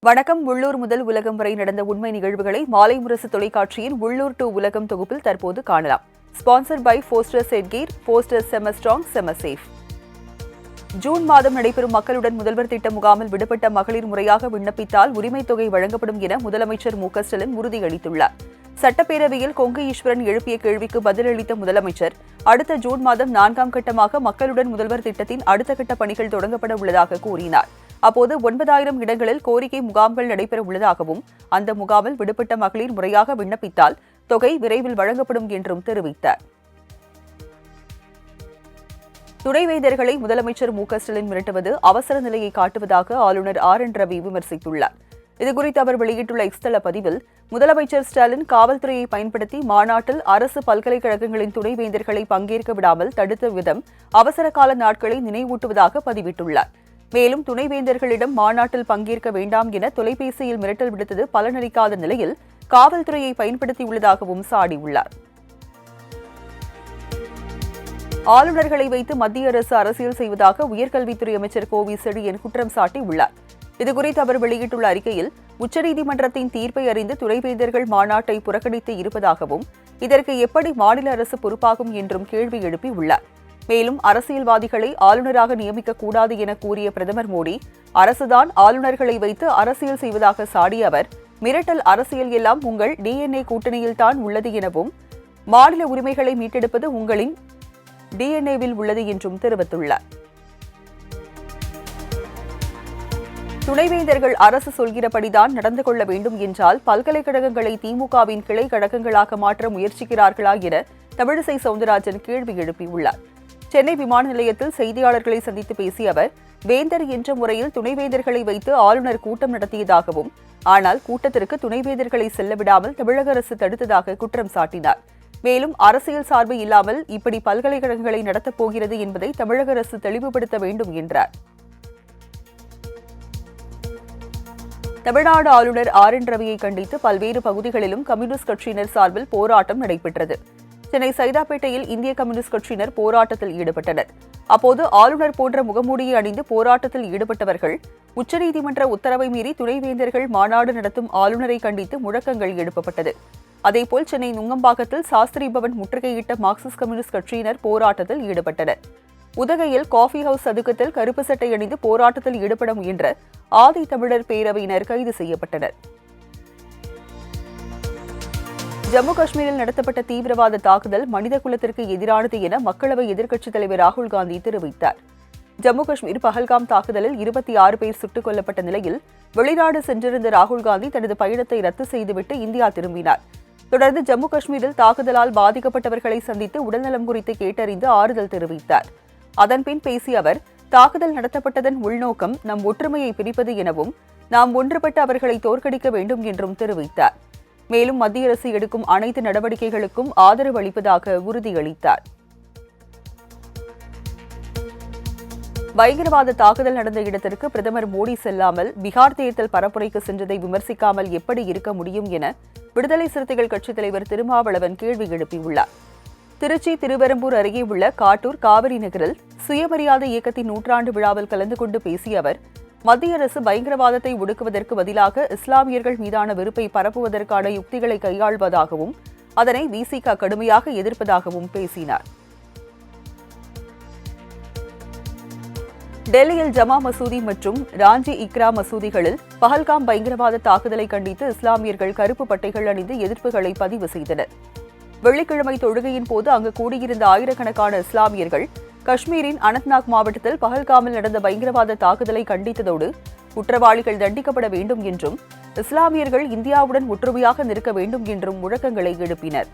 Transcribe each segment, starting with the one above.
வணக்கம். உள்ளூர் முதல் உலகம் வரை நடந்த உண்மை நிகழ்வுகளை மாலை முரசு தொலைக்காட்சியின் உள்ளூர் டு உலகம் தொகுப்பில் தற்போது காணலாம். ஸ்பான்சர் பை போஸ்டர் செட்கீர் போஸ்டர் செம ஸ்ட்ராங் செம சேஃப் ஜூன் மாதம் நடைபெறும் மக்களுடன் முதல்வர் திட்ட முகாமில் விடுபட்ட மகளிர் முறையாக விண்ணப்பித்தால் உரிமைத் தொகை வழங்கப்படும் என முதலமைச்சர் மு க ஸ்டாலின் உறுதியளித்துள்ளார். சட்டப்பேரவையில் கொங்கு ஈஸ்வரன் எழுப்பிய கேள்விக்கு பதிலளித்த முதலமைச்சர் அடுத்த ஜூன் மாதம் நான்காம் கட்டமாக மக்களுடன் முதல்வர் திட்டத்தின் அடுத்த கட்ட பணிகள் தொடங்கப்பட உள்ளதாக கூறினார். அப்போது ஒன்பதாயிரம் இடங்களில் கோரிக்கை முகாம்கள் நடைபெற உள்ளதாகவும் அந்த முகாமில் விடுபட்ட மகளிர் முறையாக விண்ணப்பித்தால் தொகை விரைவில் வழங்கப்படும் என்றும் தெரிவித்தார். துணைவேந்தர்களை முதலமைச்சர் மு. க. ஸ்டாலின் மிரட்டுவது அவசர நிலையை காட்டுவதாக ஆளுநர் ஆர். என். ரவி விமர்சித்துள்ளார். இதுகுறித்து அவர் வெளியிட்டுள்ள எக்ஸ்தல பதிவில் முதலமைச்சர் ஸ்டாலின் காவல்துறையை பயன்படுத்தி மாநாட்டில் அரசு பல்கலைக்கழகங்களின் துணைவேந்தர்களை பங்கேற்க விடாமல் தடுத்த விதம் அவசர கால நாட்களை நினைவூட்டுவதாக பதிவிட்டுள்ளார். மேலும் துணைவேந்தர்களிடம் மாநாட்டில் பங்கேற்க வேண்டாம் என தொலைபேசியில் மிரட்டல் விடுத்தது பலனளிக்காத நிலையில் காவல்துறையை பயன்படுத்தியுள்ளதாகவும் சாடியுள்ளார் ஆளுநர்களை வைத்து மத்திய அரசு அரசியல் செய்வதாக உயர்கல்வித்துறை அமைச்சர் கோவி செழியன் குற்றம் சாட்டியுள்ளார் இதுகுறித்து அவர் வெளியிட்டுள்ள அறிக்கையில் உச்சநீதிமன்றத்தின் தீர்ப்பை அறிந்து துறைவேந்தர்கள் மாநாட்டை புறக்கணித்து இருப்பதாகவும் இதற்கு எப்படி மாநில அரசு பொறுப்பாகும் என்றும் கேள்வி எழுப்பியுள்ளார் மேலும் அரசியல்வாதிகளை ஆளுநராக நியமிக்க கூடாது என கூறிய பிரதமர் மோடி அரசுதான் ஆளுநர்களை வைத்து அரசியல் செய்வதாக சாடிய அவர் மிரட்டல் அரசியல் எல்லாம் உங்கள் டிஎன்ஏ கூட்டணியில்தான் உள்ளது எனவும் மாநில உரிமைகளை மீட்டெடுப்பது உங்களின் டிஎன்ஏவில் உள்ளது என்றும் தெரிவித்துள்ளார். துணைவேந்தர்கள் அரசு சொல்கிறபடிதான் நடந்து கொள்ள வேண்டும் என்றால் பல்கலைக்கழகங்களை திமுகவின் கிளை கழகங்களாக மாற்ற முயற்சிக்கிறார்களா என தமிழிசை சவுந்தரராஜன் கேள்வி எழுப்பியுள்ளார். சென்னை விமான நிலையத்தில் செய்தியாளர்களை சந்தித்து பேசிய அவர் வேந்தர் என்ற முறையில் துணைவேந்தர்களை வைத்து ஆளுநர் கூட்டம் நடத்தியதாகவும் ஆனால் கூட்டத்திற்கு துணைவேந்தர்களை செல்ல விடாமல் தமிழக அரசு தடுத்ததாக குற்றம் சாட்டினார். மேலும் அரசியல் சார்பு இல்லாமல் இப்படி பல்கலைக்கழகங்களை நடத்தப் போகிறது என்பதை தமிழக அரசு தெளிவுபடுத்த வேண்டும் என்றார். தமிழ்நாடு ஆளுநர் ஆர் என் ரவியை கண்டித்து பல்வேறு பகுதிகளிலும் கம்யூனிஸ்ட் கட்சியினர் சார்பில் போராட்டம் நடைபெற்றது. சென்னை சைதாப்பேட்டையில் இந்திய கம்யூனிஸ்ட் கட்சியினர் போராட்டத்தில் ஈடுபட்டனர். அப்போது ஆளுநர் போன்ற முகமூடியை அணிந்து போராட்டத்தில் ஈடுபட்டவர்கள் உச்சநீதிமன்ற உத்தரவை மீறி துணைவேந்தர்கள் மாநாடு நடத்தும் ஆளுநரை கண்டித்து முழக்கங்கள் எழுப்பப்பட்டது. அதேபோல் சென்னை நுங்கம்பாக்கத்தில் சாஸ்திரி பவன் முற்றுகையிட்ட மார்க்சிஸ்ட் கம்யூனிஸ்ட் கட்சியினர் போராட்டத்தில் ஈடுபட்டனர். உதகையில் காஃபி ஹவுஸ் சதுக்கத்தில் கருப்பு சட்டை அணிந்து போராட்டத்தில் ஈடுபட முயன்ற ஆதி தமிழர் பேரவையினர் கைது செய்யப்பட்டனர். ஜம்மு காஷ்மீரில் நடத்தப்பட்ட தீவிரவாத தாக்குதல் மனித குலத்திற்கு எதிரானது என மக்களவை எதிர்க்கட்சித் தலைவர் ராகுல் காந்தி தெரிவித்தார். ஜம்மு காஷ்மீர் பஹல்காம் தாக்குதலில் இருபத்தி ஆறு பேர் சுட்டுக் கொல்லப்பட்ட நிலையில் வெளிநாடு சென்றிருந்த ராகுல் காந்தி தனது பயணத்தை ரத்து செய்துவிட்டு இந்தியா திரும்பினார். தொடர்ந்து ஜம்மு காஷ்மீரில் தாக்குதலால் பாதிக்கப்பட்டவர்களை சந்தித்து உடல்நலம் குறித்து கேட்டறிந்து ஆறுதல் தெரிவித்தார். அதன்பின் பேசிய அவர் தாக்குதல் நடத்தப்பட்டதன் உள்நோக்கம் நம் ஒற்றுமையை பிரிப்பது எனவும் நாம் ஒன்றுபட்டு அவர்களை தோற்கடிக்க வேண்டும் என்றும் தெரிவித்தார். மேலும் மத்திய அரசு எடுக்கும் அனைத்து நடவடிக்கைகளுக்கும் ஆதரவு அளிப்பதாக உறுதியளித்தார். பயங்கரவாத தாக்குதல் நடந்த இடத்திற்கு பிரதமர் மோடி செல்லாமல் பீகார் தேர்தல் பரப்புரைக்கு சென்றதை விமர்சிக்காமல் எப்படி இருக்க முடியும் என விடுதலை சிறுத்தைகள் கட்சித் தலைவர் திருமாவளவன் கேள்வி எழுப்பியுள்ளார். திருச்சி திருவெரும்பூர் அருகே உள்ள காட்டூர் காவிரி நகரில் சுயமரியாதை இயக்கத்தின் நூற்றாண்டு விழாவில் கலந்து கொண்டு பேசிய அவர் மத்திய அரசு பயங்கரவாதத்தை ஒடுக்குவதற்கு பதிலாக இஸ்லாமியர்கள் மீதான வெறுப்பை பரப்புவதற்கான யுக்திகளை கையாள்வதாகவும் அதனை விசிக கடுமையாக எதிர்ப்பதாகவும் பேசினார். டெல்லியில் ஜமா மசூதி மற்றும் ராஞ்சி இக்ரா மசூதிகளில் பஹல்காம் பயங்கரவாத தாக்குதலை கண்டித்து இஸ்லாமியர்கள் கருப்பு பட்டைகள் அணிந்து எதிர்ப்புகளை பதிவு செய்தனர். வெள்ளிக்கிழமை தொழுகையின் போது அங்கு கூடியிருந்த ஆயிரக்கணக்கான இஸ்லாமியர்கள் காஷ்மீரின் அனந்த்நாக் மாவட்டத்தில் பஹல்காமில் நடந்த பயங்கரவாத தாக்குதலை கண்டித்ததோடு குற்றவாளிகள் தண்டிக்கப்பட வேண்டும் என்றும் இஸ்லாமியர்கள் இந்தியாவுடன் ஒற்றுமையாக நிற்க வேண்டும் என்றும் முழக்கங்களை எழுப்பினர்.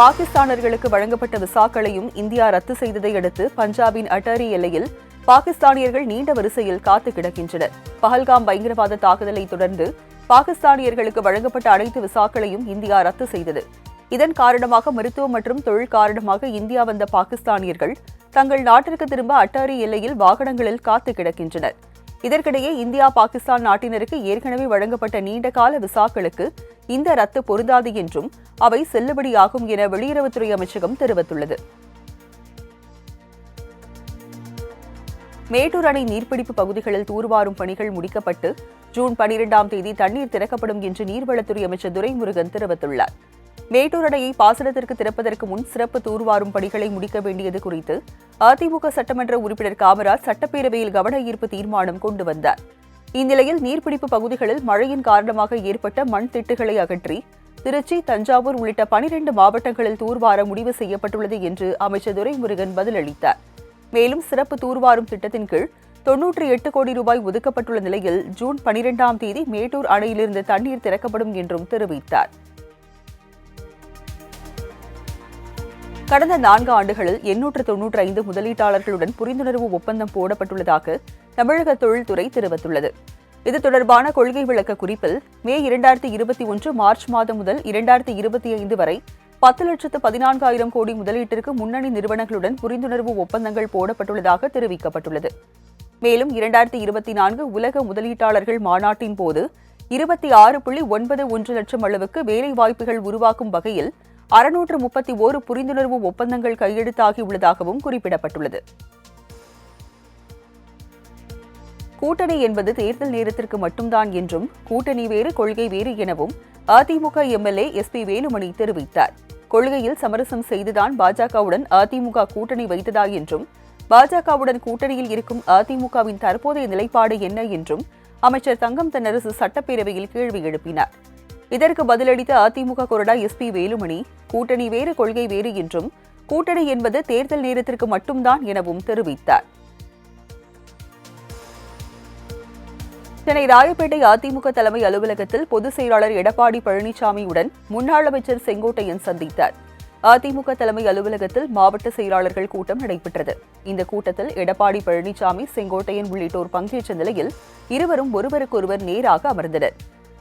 பாகிஸ்தானர்களுக்கு வழங்கப்பட்ட விசாக்களையும் இந்தியா ரத்து செய்ததை அடுத்து பஞ்சாபின் அட்டாரி எல்லையில் பாகிஸ்தானியர்கள் நீண்ட வரிசையில் காத்து கிடக்கின்றனர். பஹல்காம் பயங்கரவாத தாக்குதலை தொடர்ந்து பாகிஸ்தானியர்களுக்கு வழங்கப்பட்ட அனைத்து விசாக்களையும் இந்தியா ரத்து செய்தது. இதன் காரணமாக மருத்துவம் மற்றும் தொழில் காரணமாக இந்தியா வந்த பாகிஸ்தானியர்கள் தங்கள் நாட்டிற்கு திரும்ப அட்டாரி எல்லையில் வாகனங்களில் காத்து கிடக்கின்றனர். இதற்கிடையே இந்தியா பாகிஸ்தான் நாட்டினருக்கு ஏற்கனவே வழங்கப்பட்ட நீண்டகால விசாக்களுக்கு இந்த ரத்து பொருந்தாது என்றும் அவை செல்லுபடியாகும் என வெளியுறவுத்துறை அமைச்சகம் தெரிவித்துள்ளது. மேட்டூர் அணை நீர்பிடிப்பு பகுதிகளில் தூர்வாரும் பணிகள் முடிக்கப்பட்டு ஜூன் பனிரெண்டாம் தேதி தண்ணீர் திறக்கப்படும் என்று நீர்வளத்துறை அமைச்சர் துரைமுருகன் தெரிவித்துள்ளார். மேட்டூர் அணையை பாசனத்திற்கு திறப்பதற்கு முன் சிறப்பு தூர்வாரும் பணிகளை முடிக்க வேண்டியது குறித்து அதிமுக சட்டமன்ற உறுப்பினர் காமராஜ் சட்டப்பேரவையில் கவன ஈர்ப்பு தீர்மானம் கொண்டு வந்தார். இந்நிலையில் நீர்பிடிப்பு பகுதிகளில் மழையின் காரணமாக ஏற்பட்ட மண் திட்டுகளை அகற்றி திருச்சி தஞ்சாவூர் உள்ளிட்ட பனிரெண்டு மாவட்டங்களில் தூர்வார முடிவு செய்யப்பட்டுள்ளது என்று அமைச்சர் துரைமுருகன் பதிலளித்தார். மேலும் சிறப்பு தூர்வாரும் திட்டத்தின் கீழ் தொன்னூற்றி எட்டு கோடி ரூபாய் ஒதுக்கப்பட்டுள்ள நிலையில் ஜூன் பனிரெண்டாம் தேதி மேட்டூர் அணையிலிருந்து தண்ணீர் திறக்கப்படும் என்றும் தெரிவித்தார். கடந்த நான்கு ஆண்டுகளில் எண்ணூற்று தொன்னூற்றி ஐந்து முதலீட்டாளர்களுடன் புரிந்துணர்வு ஒப்பந்தம் போடப்பட்டுள்ளதாக தமிழக தொழில்துறை தெரிவித்துள்ளது. இது தொடர்பான கொள்கை விளக்க குறிப்பில் மே இரண்டாயிரத்தி இருபத்தி ஒன்று மார்ச் மாதம் முதல் இரண்டாயிரத்தி இருபத்தி ஐந்து வரை பத்து லட்சத்து பதினான்காயிரம் கோடி முதலீட்டிற்கு முன்னணி நிறுவனங்களுடன் புரிந்துணர்வு ஒப்பந்தங்கள் போடப்பட்டுள்ளதாக தெரிவிக்கப்பட்டுள்ளது. மேலும் இரண்டாயிரத்தி இருபத்தி நான்கு உலக முதலீட்டாளர்கள் மாநாட்டின் போது இருபத்தி ஆறு புள்ளி ஒன்பது ஒன்று லட்சம் அளவுக்கு வேலைவாய்ப்புகள் உருவாக்கும் வகையில் அறுநூற்று முப்பத்தி ஓரு புரிந்துணர்வு ஒப்பந்தங்கள் கையெழுத்தாகியுள்ளதாகவும் குறிப்பிடப்பட்டுள்ளது. கூட்டணி என்பது தேர்தல் நேரத்திற்கு மட்டும்தான் என்றும் கூட்டணி வேறு கொள்கை வேறு எனவும் AIADMK MLA S P Velumani தெரிவித்தார். கொள்கையில் சமரசம் செய்துதான் பாஜகவுடன் அதிமுக கூட்டணி வைத்ததா என்றும் பாஜகவுடன் கூட்டணியில் இருக்கும் அதிமுகவின் தற்போதைய நிலைப்பாடு என்ன என்றும் அமைச்சர் தங்கம் தென்னரசு சட்டப்பேரவையில் கேள்வி எழுப்பினார். இதற்கு பதிலளித்த அதிமுக கொறடா எஸ் பி வேலுமணி கூட்டணி வேறு கொள்கை வேறு என்றும் கூட்டணி என்பது தேர்தல் நேரத்திற்கு மட்டும்தான் எனவும் தெரிவித்தார். சென்னை ராயப்பேட்டை அதிமுக தலைமை அலுவலகத்தில் பொதுச் செயலாளர் எடப்பாடி பழனிசாமியுடன் முன்னாள் அமைச்சர் செங்கோட்டையன் சந்தித்தார். அதிமுக தலைமை அலுவலகத்தில் மாவட்ட செயலாளர்கள் கூட்டம் நடைபெற்றது. இந்த கூட்டத்தில் எடப்பாடி பழனிசாமி செங்கோட்டையன் உள்ளிட்டோர் பங்கேற்ற நிலையில் இருவரும் ஒருவருக்கொருவர் நேராக அமர்ந்தனர்.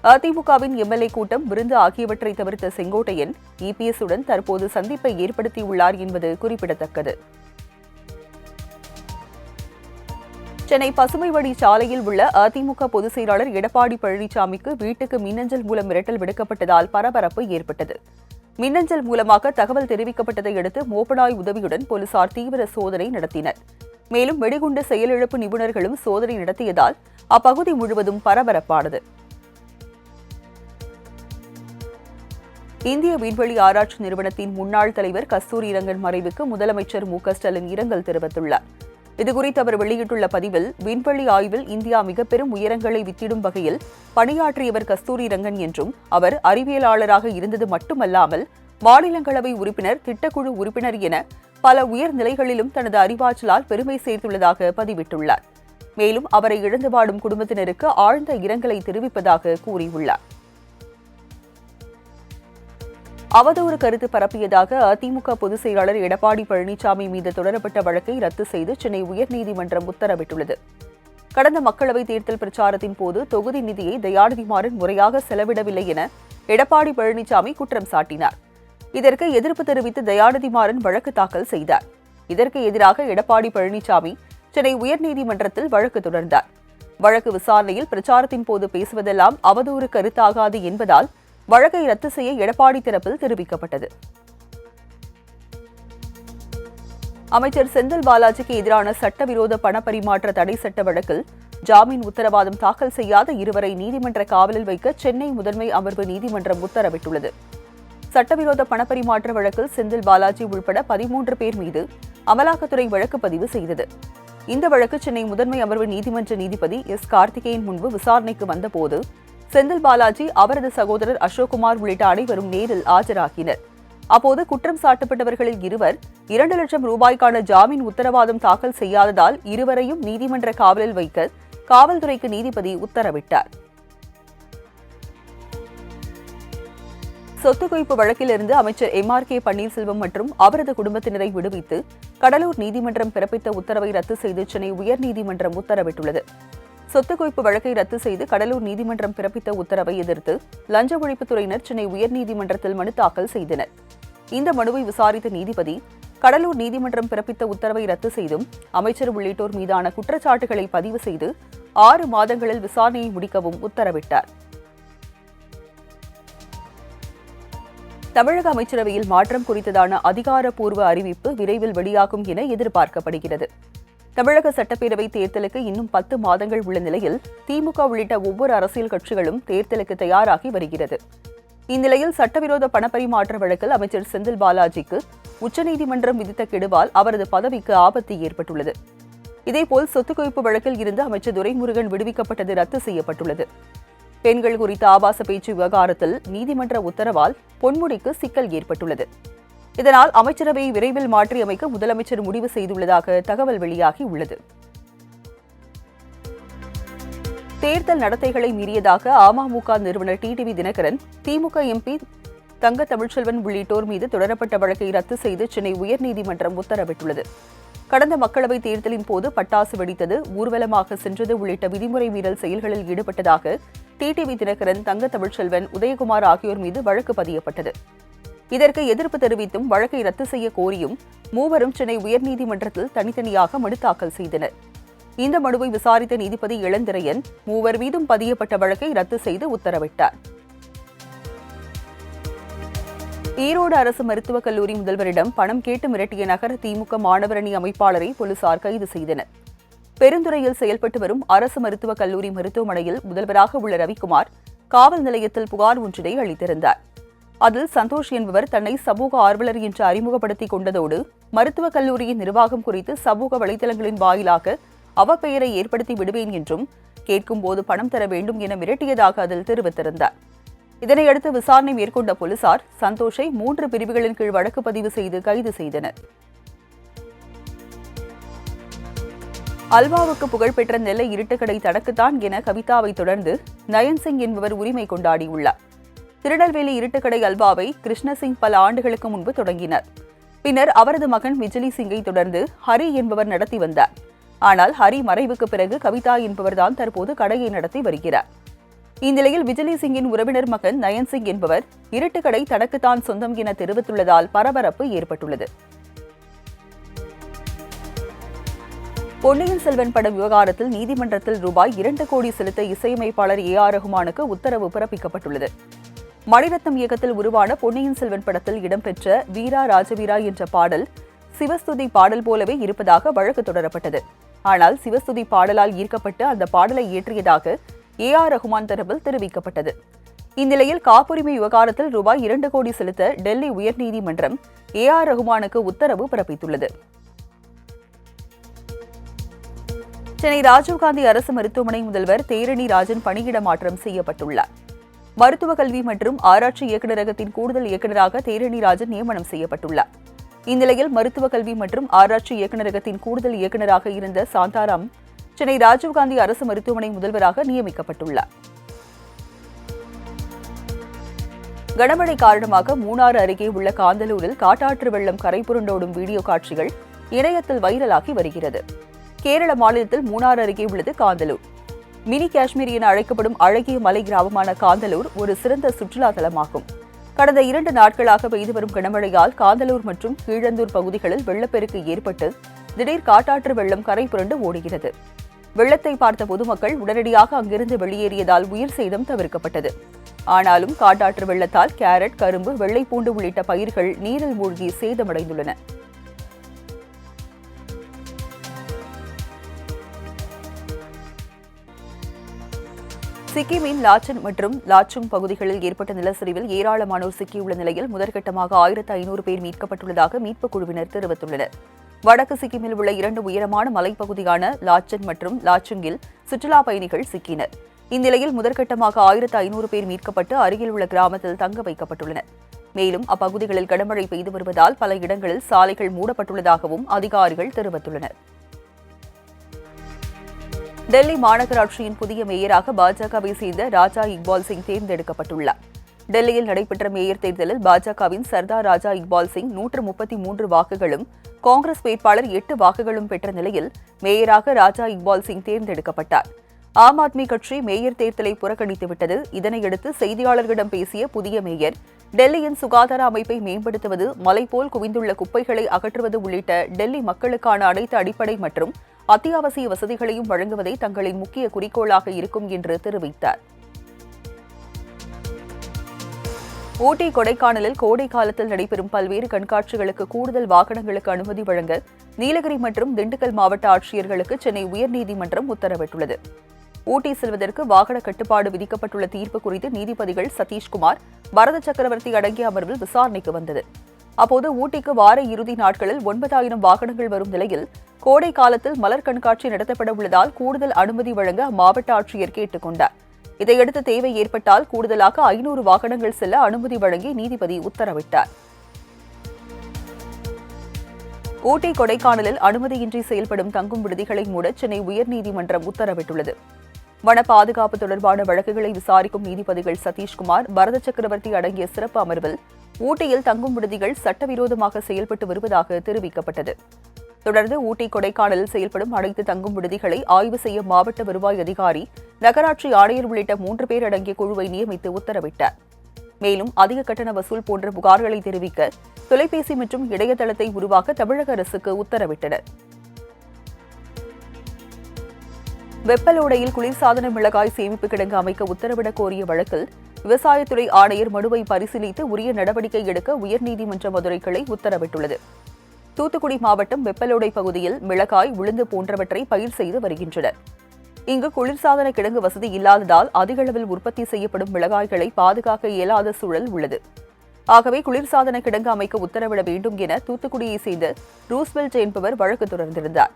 அதிமுகவின் எம்எல்ஏ கூட்டம் விருந்து ஆகியவற்றை தவிர்த்த செங்கோட்டையன் இபிஎஸ் உடன் தற்போது சந்திப்பை ஏற்படுத்தியுள்ளார் என்பது குறிப்பிடத்தக்கது. சென்னை பசுமைவடி சாலையில் உள்ள அதிமுக பொதுச் செயலாளர் எடப்பாடி பழனிசாமிக்கு வீட்டுக்கு மின்னஞ்சல் மூலம் மிரட்டல் விடுக்கப்பட்டதால் பரபரப்பு ஏற்பட்டது. மின்னஞ்சல் மூலமாக தகவல் தெரிவிக்கப்பட்டதை அடுத்து மோப்பனாய் உதவியுடன் போலீசார் தீவிர சோதனை நடத்தினர். மேலும் வெடிகுண்டு செயலிழப்பு நிபுணர்களும் சோதனை நடத்தியதால் அப்பகுதி முழுவதும் பரபரப்பானது. இந்திய விண்வெளி ஆராய்ச்சி நிறுவனத்தின் முன்னாள் தலைவர் கஸ்தூரி ரங்கன் மறைவுக்கு முதலமைச்சர் மு ஸ்டாலின் இரங்கல் தெரிவித்துள்ளார். இதுகுறித்து அவர் வெளியிட்டுள்ள பதிவில் விண்வெளி ஆய்வில் இந்தியா மிகப்பெரும் உயரங்களை வித்திடும் வகையில் பணியாற்றியவர் கஸ்தூரி ரங்கன் என்றும் அவர் அறிவியலாளராக இருந்தது மட்டுமல்லாமல் மாநிலங்களவை உறுப்பினர் திட்டக்குழு உறுப்பினர் என பல உயர் நிலைகளிலும் தனது அறிவாற்றலால் பெருமை சேர்த்துள்ளதாக பதிவிட்டுள்ளார். மேலும் அவரை இழந்து வாடும் குடும்பத்தினருக்கு ஆழ்ந்த இரங்கலை தெரிவிப்பதாக கூறியுள்ளார். அவதூறு கருத்து பரப்பியதாக அதிமுக பொதுச் செயலாளர் எடப்பாடி பழனிசாமி மீது தொடரப்பட்ட வழக்கை ரத்து செய்து சென்னை உயர்நீதிமன்றம் உத்தரவிட்டுள்ளது. கடந்த மக்களவைத் தேர்தல் பிரச்சாரத்தின் போது தொகுதி நிதியை தயாநிதிமாறன் முறையாக செலவிடவில்லை என எடப்பாடி பழனிசாமி குற்றம் சாட்டினார். இதற்கு எதிர்ப்பு தெரிவித்து தயாநிதிமாறன் வழக்கு தாக்கல் செய்தார். இதற்கு எதிராக எடப்பாடி பழனிசாமி சென்னை உயர்நீதிமன்றத்தில் வழக்கு தொடர்ந்தார். வழக்கு விசாரணையில் பிரச்சாரத்தின் போது பேசுவதெல்லாம் அவதூறு கருத்தாகாது என்பதால் வழக்கை ரத்து செய்ய எடப்பாடி தரப்பில் தெரிவிக்கப்பட்டது. அமைச்சர் செந்தில் பாலாஜிக்கு எதிரான சட்டவிரோத பணப்பரிமாற்ற தடை சட்ட வழக்கில் ஜாமீன் உத்தரவாதம் தாக்கல் செய்யாத இருவரை நீதிமன்ற காவலில் வைக்க சென்னை முதன்மை அமர்வு நீதிமன்றம் உத்தரவிட்டுள்ளது. சட்டவிரோத பணப்பரிமாற்ற வழக்கில் செந்தில் பாலாஜி உள்பட பதிமூன்று பேர் மீது அமலாக்கத்துறை வழக்கு பதிவு செய்தது. இந்த வழக்கு சென்னை முதன்மை அமர்வு நீதிமன்ற நீதிபதி எஸ். கார்த்திகேயன் முன்பு விசாரணைக்கு வந்தபோது செந்தில் பாலாஜி அவரது சகோதரர் அசோக்குமார் உள்ளிட்ட அனைவரும் நேரில் ஆஜராகினர். அப்போது குற்றம் சாட்டப்பட்டவர்களில் இருவர் இரண்டு லட்சம் ரூபாய்க்கான ஜாமீன் உத்தரவாதம் தாக்கல் செய்யாததால் இருவரையும் நீதிமன்ற காவலில் வைக்க காவல்துறைக்கு நீதிபதி உத்தரவிட்டார். சொத்து குவிப்பு வழக்கிலிருந்து அமைச்சர் எம். ஆர். கே. பன்னீர்செல்வம் மற்றும் அவரது குடும்பத்தினரை விடுவித்து கடலூர் நீதிமன்றம் பிறப்பித்த உத்தரவை ரத்து செய்து சென்னை உயர்நீதிமன்றம் உத்தரவிட்டுள்ளது. சொத்து குவிப்பு வழக்கை ரத்து செய்து கடலூர் நீதிமன்றம் பிறப்பித்த உத்தரவை எதிர்த்து லஞ்ச ஒழிப்புத்துறையினர் சென்னை உயர்நீதிமன்றத்தில் மனு தாக்கல் செய்தனர். இந்த மனுவை விசாரித்த நீதிபதி கடலூர் நீதிமன்றம் பிறப்பித்த உத்தரவை ரத்து செய்தும் அமைச்சர் உள்ளிட்டோர் மீதான குற்றச்சாட்டுகளை பதிவு செய்து ஆறு மாதங்களில் விசாரணையை முடிக்கவும் உத்தரவிட்டார். தமிழக அமைச்சரவையில் மாற்றம் குறித்ததான அதிகாரப்பூர்வ அறிவிப்பு விரைவில் வெளியாகும் என எதிர்பார்க்கப்படுகிறது. தமிழக சட்டப்பேரவை தேர்தலுக்கு இன்னும் பத்து மாதங்கள் உள்ள நிலையில் திமுக உள்ளிட்ட ஒவ்வொரு அரசியல் கட்சிகளும் தேர்தலுக்கு தயாராகி வருகிறது. இந்நிலையில் சட்டவிரோத பணப்பரிமாற்ற வழக்கில் அமைச்சர் செந்தில் பாலாஜிக்கு உச்சநீதிமன்றம் விதித்த கெடுவால் அவரது பதவிக்கு ஆபத்து ஏற்பட்டுள்ளது. இதேபோல் சொத்து குவிப்பு வழக்கில் இருந்து அமைச்சர் துரைமுருகன் விடுவிக்கப்பட்டது ரத்து செய்யப்பட்டுள்ளது. பெண்கள் குறித்த ஆபாச பேச்சு விவகாரத்தில் நீதிமன்ற உத்தரவால் பொன்முடிக்கு சிக்கல் ஏற்பட்டுள்ளது. இதனால் அமைச்சரவையை விரைவில் மாற்றியமைக்க முதலமைச்சர் முடிவு செய்துள்ளதாக தகவல் வெளியாகி உள்ளது தேர்தல் நடத்தைகளை மீறியதாக அமமுக நிறுவனர் டிடிவி தினகரன் திமுக எம்பி தங்க தமிழ்ச்செல்வன் உள்ளிட்டோர் மீது தொடரப்பட்ட வழக்கை ரத்து செய்து சென்னை உயர்நீதிமன்றம் உத்தரவிட்டுள்ளது. கடந்த மக்களவைத் தேர்தலின் போது பட்டாசு வெடித்தது ஊர்வலமாக சென்றது உள்ளிட்ட விதிமுறை மீறல் செயல்களில் ஈடுபட்டதாக டிடிவி தினகரன் தங்க தமிழ்ச்செல்வன் உதயகுமார் ஆகியோர் மீது வழக்கு பதியப்பட்டது. இதற்கு எதிர்ப்பு தெரிவித்தும் வழக்கை ரத்து செய்ய கோரியும் மூவரும் சென்னை உயர்நீதிமன்றத்தில் தனித்தனியாக மனு தாக்கல் செய்தனர். இந்த மனுவை விசாரித்த நீதிபதி இளந்திரையன் மூவர் மீதும் பதியப்பட்ட வழக்கை ரத்து செய்து உத்தரவிட்டார். ஈரோடு அரசு மருத்துவக் கல்லூரி முதல்வரிடம் பணம் கேட்டு மிரட்டிய நகர திமுக மாணவரணி அமைப்பாளரை போலீசார் கைது செய்தனர். பெருந்துறையில் செயல்பட்டு வரும் அரசு மருத்துவக் கல்லூரி மருத்துவமனையில் முதல்வராக உள்ள ரவிக்குமார் காவல் நிலையத்தில் புகார் ஒன்றினை அளித்திருந்தார். அதில் சந்தோஷ் என்பவர் தன்னை சமூக ஆர்வலர் என்று அறிமுகப்படுத்திக் கொண்டதோடு மருத்துவக் கல்லூரியின் நிர்வாகம் குறித்து சமூக வலைதளங்களின் வாயிலாக அவப்பெயரை ஏற்படுத்தி விடுவேன் என்றும் கேட்கும்போது பணம் தர வேண்டும் என மிரட்டியதாக அதில் தெரிவித்திருந்தார். இதனையடுத்து விசாரணை மேற்கொண்ட போலீசார் சந்தோஷை மூன்று பிரிவுகளின் கீழ் வழக்கு பதிவு செய்து கைது செய்தனர். அல்வாவுக்கு புகழ்பெற்ற நெல்லை இருட்டுக்கடை தனக்குத்தான் என கவிதாவை தொடர்ந்து நயன் சிங் என்பவர் உரிமை கொண்டாடியுள்ளார். திருநெல்வேலி இருட்டுக்கடை அல்வாவை கிருஷ்ணசிங் பல ஆண்டுகளுக்கு முன்பு தொடங்கினர். பின்னர் அவரது மகன் விஜலி சிங்கை தொடர்ந்து ஹரி என்பவர் நடத்தி வந்தார். ஆனால் ஹரி மறைவுக்கு பிறகு கவிதா என்பவர்தான் தற்போது கடையை நடத்தி வருகிறார். இந்நிலையில் விஜலி சிங்கின் உறவினர் மகன் நயன் சிங் என்பவர் இருட்டுக்கடை தனக்குத்தான் சொந்தம் என தெரிவித்துள்ளதால் பரபரப்பு ஏற்பட்டுள்ளது. பொன்னியின் செல்வன் பட விவகாரத்தில் நீதிமன்றத்தில் ரூபாய் இரண்டு கோடி செலுத்த இசையமைப்பாளர் ஏ ஆர் ரகுமானுக்கு உத்தரவு பிறப்பிக்கப்பட்டுள்ளது. மணிரத்னம் இயக்கத்தில் உருவான பொன்னியின் செல்வன் படத்தில் இடம்பெற்ற வீரா ராஜவீரா என்ற பாடல் சிவஸ்துதி பாடல் போலவே இருப்பதாக வழக்கு தொடரப்பட்டது. ஆனால் சிவஸ்துதி பாடலால் ஈர்க்கப்பட்டு அந்த பாடலை இயற்றியதாக ஏ ஆர் ரகுமான் தரப்பில் தெரிவிக்கப்பட்டது. இந்நிலையில் காப்புரிமை விவகாரத்தில் ரூபாய் இரண்டு கோடி செலுத்த டெல்லி உயர்நீதிமன்றம் ஏ ஆர் ரகுமானுக்கு உத்தரவு பிறப்பித்துள்ளது. சென்னை ராஜீவ்காந்தி அரசு மருத்துவமனை முதல்வர் தேரணி ராஜன் பணியிட மாற்றம் செய்யப்பட்டுள்ளார். மருத்துவ கல்வி மற்றும் ஆராய்ச்சி இயக்குநரகத்தின் கூடுதல் இயக்குநராக தேரணி ராஜன் நியமனம் செய்யப்பட்டுள்ளார். இந்நிலையில் மருத்துவ கல்வி மற்றும் ஆராய்ச்சி இயக்குநரகத்தின் கூடுதல் இயக்குநராக இருந்த சாந்தாராம் சென்னை ராஜீவ்காந்தி அரசு மருத்துவமனை முதல்வராக நியமிக்கப்பட்டுள்ளார். கனமழை காரணமாக மூணாறு அருகே உள்ள காந்தலூரில் காட்டாற்று வெள்ளம் கரைபுரண்டோடும் வீடியோ காட்சிகள் இணையத்தில் வைரலாகி வருகிறது. கேரள மாநிலத்தில் மூணாறு அருகே உள்ளது காந்தலூர். மினி காஷ்மீர் என அழைக்கப்படும் அழகிய மலை கிராமமான காந்தலூர் ஒரு சிறந்த சுற்றுலா தலமாகும். கடந்த இரண்டு நாட்களாக பெய்து வரும் கனமழையால் காந்தலூர் மற்றும் கீழந்தூர் பகுதிகளில் வெள்ளப்பெருக்கு ஏற்பட்டு திடீர் காட்டாற்று வெள்ளம் கரை புரண்டு ஓடுகிறது. வெள்ளத்தை பார்த்த பொதுமக்கள் உடனடியாக அங்கிருந்து வெளியேறியதால் உயிர் சேதம் தவிர்க்கப்பட்டது. ஆனாலும் காட்டாற்று வெள்ளத்தால் கேரட் கரும்பு வெள்ளைப்பூண்டு உள்ளிட்ட பயிர்கள் நீரில் மூழ்கி சேதமடைந்துள்ளன. சிக்கிமின் லாச்சன் மற்றும் லாச்சுங் பகுதிகளில் ஏற்பட்ட நிலச்சரிவில் ஏராளமானோர் சிக்கியுள்ள நிலையில் முதற்கட்டமாக ஆயிரத்து ஐநூறு பேர் மீட்கப்பட்டுள்ளதாக மீட்புக் குழுவினர் தெரிவித்துள்ளனர். வடக்கு சிக்கிமில் உள்ள இரண்டு உயரமான மலைப்பகுதியான லாச்சன் மற்றும் லாச்சுங்கில் சுற்றுலா பயணிகள் சிக்கினர். இந்நிலையில் முதற்கட்டமாக ஆயிரத்து ஐநூறு பேர் மீட்கப்பட்டு அருகில் உள்ள கிராமத்தில் தங்க வைக்கப்பட்டுள்ளனர். மேலும் அப்பகுதிகளில் கனமழை பெய்து வருவதால் பல இடங்களில் சாலைகள் மூடப்பட்டுள்ளதாகவும் அதிகாரிகள் தெரிவித்துள்ளனர். டெல்லி மாநகராட்சியின் புதிய மேயராக பாஜகவை சேர்ந்த ராஜா இக்பால் சிங் தேர்ந்தெடுக்கப்பட்டுள்ளார். டெல்லியில் நடைபெற்ற மேயர் தேர்தலில் பாஜகவின் சர்தார் ராஜா இக்பால் சிங் நூற்று முப்பத்தி மூன்று வாக்குகளும் காங்கிரஸ் வேட்பாளர் எட்டு வாக்குகளும் பெற்ற நிலையில் மேயராக ராஜா இக்பால் சிங் தேர்ந்தெடுக்கப்பட்டார். ஆம் ஆத்மி கட்சி மேயர் தேர்தலை புறக்கணித்துவிட்டது இதனையடுத்து செய்தியாளர்களிடம் பேசிய புதிய மேயர் டெல்லியின் சுகாதார அமைப்பை மேம்படுத்துவது மலை போல் குவிந்துள்ள குப்பைகளை அகற்றுவது உள்ளிட்ட டெல்லி மக்களுக்கான அனைத்து அடிப்படை மற்றும் அத்தியாவசிய வசதிகளையும் வழங்குவதே தங்களின் முக்கிய குறிக்கோளாக இருக்கும் என்று தெரிவித்தார். ஊட்டி கொடைக்கானலில் கோடை காலத்தில் நடைபெறும் பல்வேறு கண்காட்சிகளுக்கு கூடுதல் வாகனங்களுக்கு அனுமதி வழங்க நீலகிரி மற்றும் திண்டுக்கல் மாவட்ட ஆட்சியர்களுக்கு சென்னை உயர்நீதிமன்றம் உத்தரவிட்டுள்ளது. ஊட்டி செல்வதற்கு வாகன கட்டுப்பாடு விதிக்கப்பட்டுள்ள தீர்ப்பு குறித்து நீதிபதிகள் சதீஷ்குமார் பரத சக்கரவர்த்தி அடங்கிய அமர்வில் விசாரணைக்கு வந்தது. அப்போது ஊட்டிக்கு வார இறுதி நாட்களில் ஒன்பதாயிரம் வாகனங்கள் வரும் நிலையில் கோடை காலத்தில் மலர் கண்காட்சி நடத்தப்பட உள்ளதால் கூடுதல் அனுமதி வழங்க மாவட்ட ஆட்சியர் கேட்டுக் கொண்டார். இதையடுத்து தேவை ஏற்பட்டால் கூடுதலாக ஐநூறு வாகனங்கள் செல்ல அனுமதி வழங்கி நீதிபதி உத்தரவிட்டார். ஊட்டி கொடைக்கானலில் அனுமதியின்றி செயல்படும் தங்கும் விடுதிகளை மூட சென்னை உயர்நீதிமன்றம் உத்தரவிட்டுள்ளது. வன பாதுகாப்பு தொடர்பான வழக்குகளை விசாரிக்கும் நீதிபதிகள் சதீஷ்குமார் பரத சக்கரவர்த்தி அடங்கிய சிறப்பு அமர்வில் ஊட்டியில் தங்கும் விடுதிகள் சட்டவிரோதமாக செயல்பட்டு வருவதாக தெரிவிக்கப்பட்டது. தொடர்ந்து ஊட்டி கொடைக்கானலில் செயல்படும் அனைத்து தங்கும் விடுதிகளை ஆய்வு செய்ய மாவட்ட வருவாய் அதிகாரி நகராட்சி ஆணையர் உள்ளிட்ட மூன்று பேர் அடங்கிய குழுவை நியமித்து உத்தரவிட்டார். மேலும் அதிக கட்டண வசூல் போன்ற புகார்களை தெரிவிக்க தொலைபேசி மற்றும் இணையதளத்தை உருவாக்க தமிழக அரசுக்கு உத்தரவிட்டனர். வெப்பலோடையில் குளிர்சாதன மிளகாய் சேமிப்பு கிடங்கு அமைக்க உத்தரவிடக் கோரிய வழக்கில் விவசாயத்துறை ஆணையர் மனுவை பரிசீலித்து உரிய நடவடிக்கை எடுக்க உயர்நீதிமன்ற மதுரை கிளை உத்தரவிட்டுள்ளது. தூத்துக்குடி மாவட்டம் வெப்பலோடை பகுதியில் மிளகாய் உளுந்து போன்றவற்றை பயிர் செய்து வருகின்றனர். இங்கு குளிர்சாதன கிடங்கு வசதி இல்லாததால் அதிகளவில் உற்பத்தி செய்யப்படும் மிளகாய்களை பாதுகாக்க இயலாத சூழல் உள்ளது. ஆகவே குளிர்சாதன கிடங்கு அமைக்க உத்தரவிட வேண்டும் என தூத்துக்குடியை சேர்ந்த ரூஸ்வெல்ட் என்பவர் வழக்கு தொடர்ந்திருந்தார்.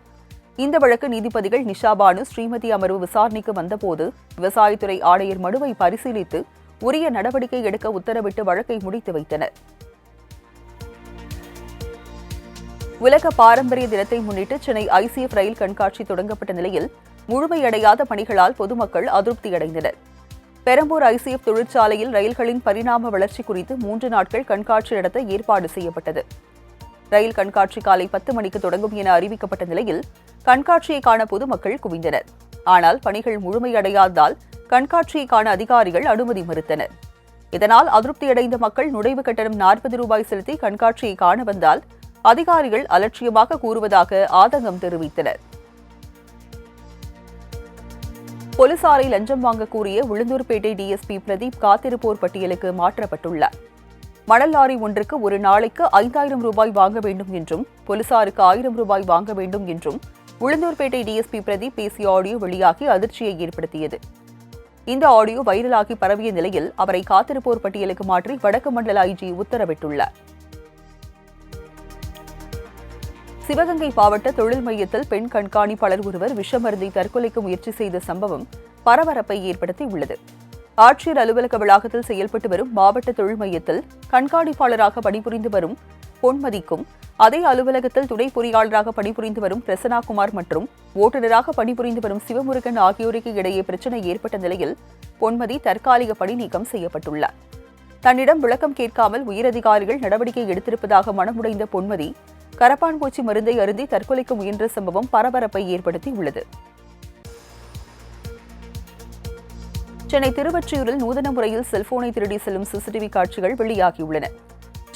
இந்த வழக்கு நீதிபதிகள் நிஷா பானு ஸ்ரீமதி அமர்வு விசாரணைக்கு வந்தபோது விவசாயத்துறை ஆணையர் மனுவை பரிசீலித்து உரிய நடவடிக்கை எடுக்க உத்தரவிட்டு வழக்கை முடித்து வைத்தனர். உலக பாரம்பரிய தினத்தை முன்னிட்டு சென்னை ஐசிஎஃப் ரயில் கண்காட்சி தொடங்கப்பட்ட நிலையில் முழுமையடையாத பணிகளால் பொதுமக்கள் அதிருப்தியடைந்தனர் பெரம்பூர் ஐசிஎஃப் தொழிற்சாலையில் ரயில்களின் பரிணாம வளர்ச்சி குறித்து மூன்று நாட்கள் கண்காட்சி நடத்த ஏற்பாடு செய்யப்பட்டது. ரயில் கண்காட்சி காலை பத்து மணிக்கு தொடங்கும் என அறிவிக்கப்பட்ட நிலையில் கண்காட்சியை காண பொதுமக்கள் குவிந்தனர். ஆனால் பணிகள் முழுமையடையாததால் கண்காட்சியை காண அதிகாரிகள் அனுமதி மறுத்தனர். இதனால் அதிருப்தியடைந்த மக்கள் நுழைவு கட்டணம் நாற்பது ரூபாய் செலுத்தி கண்காட்சியை காண வந்தால் அதிகாரிகள் அலட்சியமாக கூறுவதாக ஆதங்கம் தெரிவித்தனர். போலீசாரை லஞ்சம் வாங்க கூறிய உளுந்தூர்பேட்டை டிஎஸ்பி பிரதீப் காத்திருப்போர் பட்டியலுக்கு மாற்றப்பட்டுள்ளார். மணல் லாரி ஒன்றுக்கு ஒரு நாளைக்கு ஐந்தாயிரம் ரூபாய் வாங்க வேண்டும் என்றும் போலீசாருக்கு ஆயிரம் ரூபாய் வாங்க வேண்டும் என்றும் உளுந்தூர்பேட்டை டிஎஸ்பி பிரதீப் பேசிய ஆடியோ வெளியாகி அதிர்ச்சியை ஏற்படுத்தியது. இந்த ஆடியோ வைரலாகி பரவிய நிலையில் அவரை காத்திருப்போர் பட்டியலுக்கு மாற்றி வடக்கு மண்டல ஐஜி உத்தரவிட்டுள்ளார். சிவகங்கை மாவட்ட தொழில் மையத்தில் பெண் கண்காணிப்பாளர் ஒருவர் விஷமருந்தை தற்கொலைக்கு முயற்சி செய்த சம்பவம் பரபரப்பை ஏற்படுத்தியுள்ளது. ஆட்சியர் அலுவலக வளாகத்தில் செயல்பட்டு வரும் மாவட்ட தொழில் மையத்தில் கண்காணிப்பாளராக பணிபுரிந்து வரும் பொன்மதிக்கும் அதே அலுவலகத்தில் துணை பொறியாளராக பணிபுரிந்து வரும் பிரசனாகுமார் மற்றும் ஓட்டுநராக பணிபுரிந்து வரும் சிவமுருகன் ஆகியோருக்கு இடையே பிரச்சினை ஏற்பட்ட நிலையில் பொன்மதி தற்காலிக பணி நீக்கம் செய்யப்பட்டுள்ளார். தன்னிடம் விளக்கம் கேட்காமல் உயரதிகாரிகள் நடவடிக்கை எடுத்திருப்பதாக மனமுடைந்த பொன்மதி கரப்பான்பூச்சி மருந்தை அருந்தி தற்கொலைக்கு முயன்ற சம்பவம் பரபரப்பை ஏற்படுத்தியுள்ளது. சென்னை திருவொற்றியூரில் நூதன முறையில் செல்போனை திருடி செல்லும் சிசிடிவி காட்சிகள் வெளியாகியுள்ளன.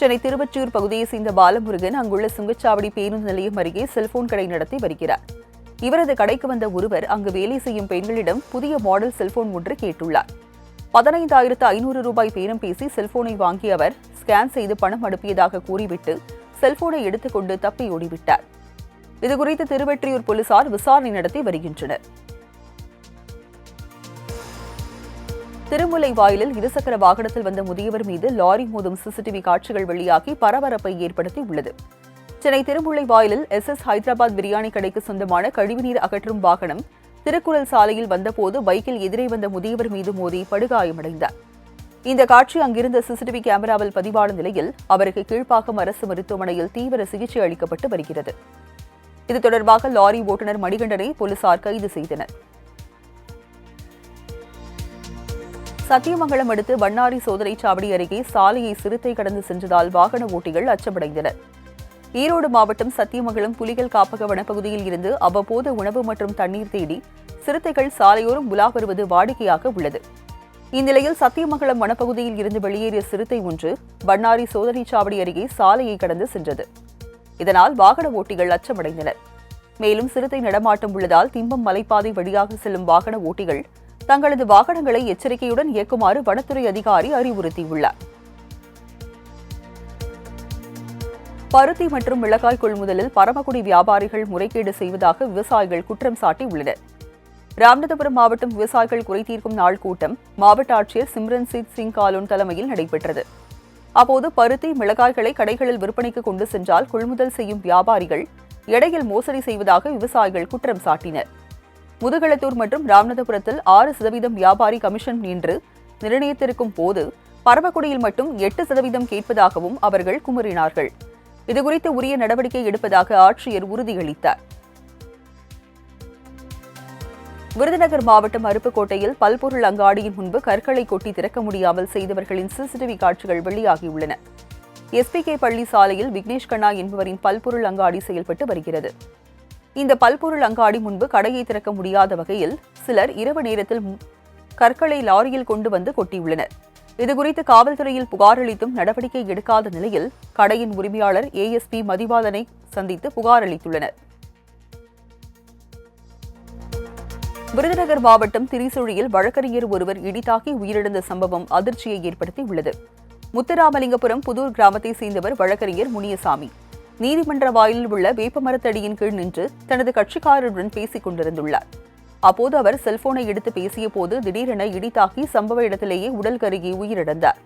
சென்னை திருவற்றியூர் பகுதியைச் சேர்ந்த பாலமுருகன் அங்குள்ள சுங்கச்சாவடி பேருந்து நிலையம் அருகே செல்போன் கடை நடத்தி வருகிறார். இவரது கடைக்கு வந்த ஒருவர் அங்கு வேலை செய்யும் பெண்களிடம் புதிய மாடல் செல்போன் ஒன்று கேட்டுள்ளார். பதினைந்தாயிரத்து ஐநூறு ரூபாய் பேரம் பேசி செல்போனை வாங்கிய அவர் ஸ்கேன் செய்து பணம் அனுப்பியதாக கூறிவிட்டு செல்போனை எடுத்துக்கொண்டு தப்பி ஓடிவிட்டார். இதுகுறித்து திருவெற்றியூர் போலீசார் விசாரணை நடத்தி வருகின்றனர். திருமுலை வாயிலில் இருசக்கர வாகனத்தில் வந்த முதியவர் மீது லாரி மோதும் சிசிடிவி காட்சிகள் வெளியாகி பரபரப்பை ஏற்படுத்தி உள்ளது சென்னை திருமுல்லை வாயிலில் எஸ் எஸ் ஹைதராபாத் பிரியாணி கடைக்கு சொந்தமான கழிவுநீர் அகற்றும் வாகனம் திருக்குறள் சாலையில் வந்தபோது பைக்கில் எதிரே வந்த முதியவர் மீது மோதி படுகாயமடைந்தார். இந்த காட்சி அங்கிருந்த சிசிடிவி கேமராவில் பதிவான நிலையில் அவருக்கு கீழ்ப்பாக்கம் அரசு மருத்துவமனையில் தீவிர சிகிச்சை அளிக்கப்பட்டு வருகிறது. இது தொடர்பாக லாரி ஓட்டுநர் மணிகண்டனை போலீசார் கைது செய்தனர். சத்தியமங்கலம் அடுத்து வண்ணாரி சோதனை சாவடி அருகே சாலையை சிறுத்தை கடந்து சென்றதால் வாகன ஓட்டிகள் அச்சமடைந்தனர் ஈரோடு மாவட்டம் சத்தியமங்கலம் புலிகள் காப்பக வனப்பகுதியில் இருந்து அவ்வப்போது உணவு மற்றும் தண்ணீர் தேடி சிறுத்தைகள் சாலையோரம் உலா வருவது வாடிக்கையாக உள்ளது. இந்நிலையில் சத்தியமங்கலம் வனப்பகுதியில் இருந்து வெளியேறிய சிறுத்தை ஒன்று வண்ணாரி சோதனை சாவடி அருகே சாலையை கடந்து சென்றது. இதனால் வாகன ஓட்டிகள் அச்சமடைந்தனர். மேலும் சிறுத்தை நடமாட்டம் உள்ளதால் திம்பம் மலைப்பாதை வழியாக செல்லும் வாகன ஓட்டிகள் தங்களது வாகனங்களை எச்சரிக்கையுடன் இயக்குமாறு வனத்துறை அதிகாரி அறிவுறுத்தியுள்ளார். பருத்தி மற்றும் மிளகாய் கொள்முதலில் பரமக்குடி வியாபாரிகள் முறைகேடு செய்வதாக விவசாயிகள் குற்றம் சாட்டியுள்ளனர். ராமநாதபுரம் மாவட்டம் விவசாயிகள் குறைதீர்க்கும் நாள் கூட்டம் மாவட்ட ஆட்சியர் சிம்ரன்சீத் சிங் காலோன் தலைமையில் நடைபெற்றது. அப்போது பருத்தி மிளகாய்களை கடைகளில் விற்பனைக்கு கொண்டு சென்றால் கொள்முதல் செய்யும் வியாபாரிகள் எடையில் மோசடி செய்வதாக விவசாயிகள் குற்றம் சாட்டினர். முதுகளத்தூர் மற்றும் ராமநாதபுரத்தில் ஆறு சதவீதம் வியாபாரி கமிஷன் என்று நிர்ணயித்திருக்கும் போது பரமக்குடியில் மட்டும் எட்டு சதவீதம் கேட்பதாகவும் அவர்கள் குமுறினார்கள். இதுகுறித்து உரிய நடவடிக்கை எடுப்பதாக ஆட்சியர் உறுதியளித்தார். விருதுநகர் மாவட்டம் அருப்புக்கோட்டையில் பல்பொருள் அங்காடியின் முன்பு கற்களை கொட்டி திறக்க முடியாமல் செய்தவர்களின் சிசிடிவி காட்சிகள் வெளியாகியுள்ளன. எஸ்பிகே பள்ளி சாலையில் விக்னேஷ் கண்ணா என்பவரின் பல்பொருள் அங்காடி செயல்பட்டு வருகிறது. இந்த பல்பொருள் அங்காடி முன்பு கடையை திறக்க முடியாத வகையில் சிலர் இரவு நேரத்தில் கற்களை லாரியில் கொண்டு வந்து கொட்டியுள்ளனர். இதுகுறித்து காவல்துறையில் புகார் அளித்தும் நடவடிக்கை எடுக்காத நிலையில் கடையின் உரிமையாளர் ஏஎஸ்பி மதிவாதனை சந்தித்து புகார் அளித்துள்ளனர். விருதுநகர் மாவட்டம் திரிசூழியில் வழக்கறிஞர் ஒருவர் இடிதாக்கி உயிரிழந்த சம்பவம் அதிர்ச்சியை ஏற்படுத்தியுள்ளது. முத்துராமலிங்கபுரம் புதூர் கிராமத்தை சேர்ந்தவர் வழக்கறிஞர் முனியசாமி. நீதிமன்ற வாயிலில் உள்ள வேப்பமரத்தடியின் கீழ் நின்று தனது கட்சிக்காரருடன் பேசிக் கொண்டிருந்துள்ளார். அப்போது அவர் செல்போனை எடுத்து பேசிய போது திடீரென இடித்தாக்கி சம்பவ இடத்திலேயே உடல் கருகி உயிரிழந்தார்.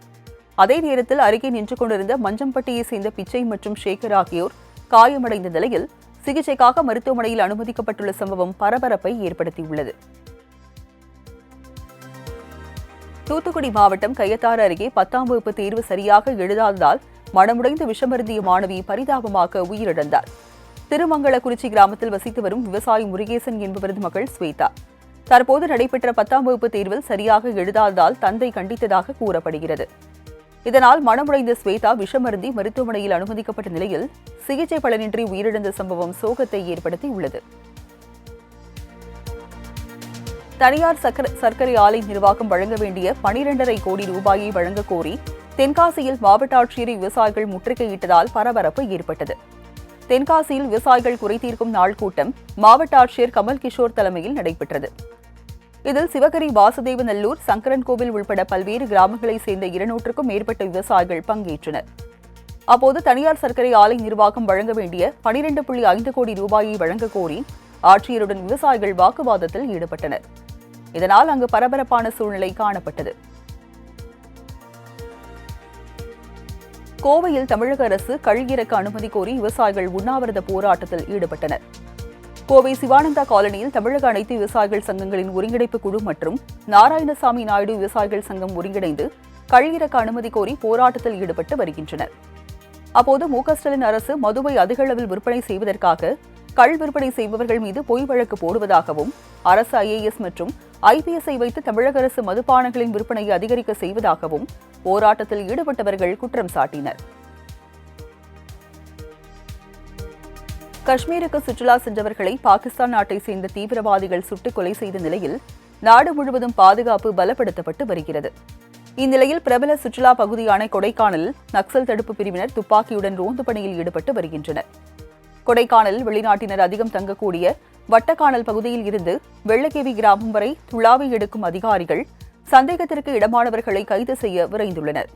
அதே நேரத்தில் அருகே நின்று கொண்டிருந்த மஞ்சம்பட்டியை சேர்ந்த பிச்சை மற்றும் சேகர் ஆகியோர் காயமடைந்த நிலையில் சிகிச்சைக்காக மருத்துவமனையில் அனுமதிக்கப்பட்டுள்ள சம்பவம் பரபரப்பை ஏற்படுத்தியுள்ளது. தூத்துக்குடி மாவட்டம் கையத்தாறு அருகே பத்தாம் வகுப்பு தேர்வு சரியாக எழுதாததால் மனமுடைந்து விஷமருந்திய மாணவி பரிதாபமாக உயிரிழந்தார். திருமங்கலக்குறிச்சி கிராமத்தில் வசித்து வரும் விவசாயி முருகேசன் என்பவரது மகள் ஸ்வேதா. தற்போது நடைபெற்ற பத்தாம் வகுப்பு தேர்வில் சரியாக எழுதாததால் தந்தை கண்டித்ததாக கூறப்படுகிறது. இதனால் மனமுடைந்த ஸ்வேதா விஷமருந்தி மருத்துவமனையில் அனுமதிக்கப்பட்ட நிலையில் சிகிச்சை பலனின்றி உயிரிழந்த சம்பவம் சோகத்தை ஏற்படுத்தியுள்ளது. தனியார் சர்க்கரை ஆலை நிர்வாகம் வழங்க வேண்டிய பனிரெண்டரை கோடி ரூபாயை வழங்கக் கோரி தென்காசியில் மாவட்ட ஆட்சியரை விவசாயிகள் முற்றுகையிட்டதால் பரபரப்பு ஏற்பட்டது. தென்காசியில் விவசாயிகள் குறைதீர்க்கும் நாள் கூட்டம் மாவட்ட ஆட்சியர் கமல் கிஷோர் தலைமையில் நடைபெற்றது. இதில் சிவகரி வாசுதேவநல்லூர் சங்கரன்கோவில் உள்பட பல்வேறு கிராமங்களைச் சேர்ந்த இருநூற்றுக்கும் மேற்பட்ட விவசாயிகள் பங்கேற்றனர். அப்போது தனியார் சர்க்கரை ஆலை நிர்வாகம் வழங்க வேண்டிய பனிரெண்டு புள்ளி ஐந்து கோடி ரூபாயை வழங்க கோரி ஆட்சியருடன் விவசாயிகள் வாக்குவாதத்தில் ஈடுபட்டனர். இதனால் அங்கு பரபரப்பான சூழ்நிலை காணப்பட்டது. கோவையில் தமிழக அரசு கழியிறக்க அனுமதி கோரி விவசாயிகள் உண்ணாவிரத போராட்டத்தில் ஈடுபட்டனர். கோவை சிவானந்தா காலனியில் தமிழக அனைத்து விவசாயிகள் சங்கங்களின் ஒருங்கிணைப்பு குழு மற்றும் நாராயணசாமி நாயுடு விவசாயிகள் சங்கம் ஒருங்கிணைந்து கழியிறக்க அனுமதி கோரி போராட்டத்தில் ஈடுபட்டு வருகின்றனர். அப்போது மு ஸ்டாலின் அரசு மதுவை அதிக அளவில் விற்பனை செய்வதற்காக கள் விற்பனை செய்பவர்கள் மீது பொய் வழக்கு போடுவதாகவும் அரசு ஐஏஎஸ் மற்றும் ஐபிஎஸ்ஐ வைத்து தமிழக அரசு மதுபானங்களின் விற்பனையை அதிகரிக்க செய்வதாகவும் போராட்டத்தில் ஈடுபட்டவர்கள் குற்றம் சாட்டினர். காஷ்மீருக்கு சுற்றுலா சென்றவர்களை பாகிஸ்தான் நாட்டை சேர்ந்த தீவிரவாதிகள் சுட்டுக் கொலை செய்த நிலையில் நாடு முழுவதும் பாதுகாப்பு பலப்படுத்தப்பட்டு வருகிறது. இந்நிலையில் பிரபல சுற்றுலா பகுதியான கொடைக்கானல் நக்சல் தடுப்பு பிரிவினர் துப்பாக்கியுடன் ரோந்து பணியில் ஈடுபட்டு வருகின்றனர். கொடைக்கானல் வெளிநாட்டினர் அதிகம் தங்கக்கூடிய வட்டக்கானல் பகுதியில் இருந்து வெள்ளக்கேவி கிராமம் வரை துளாவி எடுக்கும் அதிகாரிகள் சந்தேகத்திற்கு இடமானவர்களை கைது செய்ய விரைந்துள்ளனர்.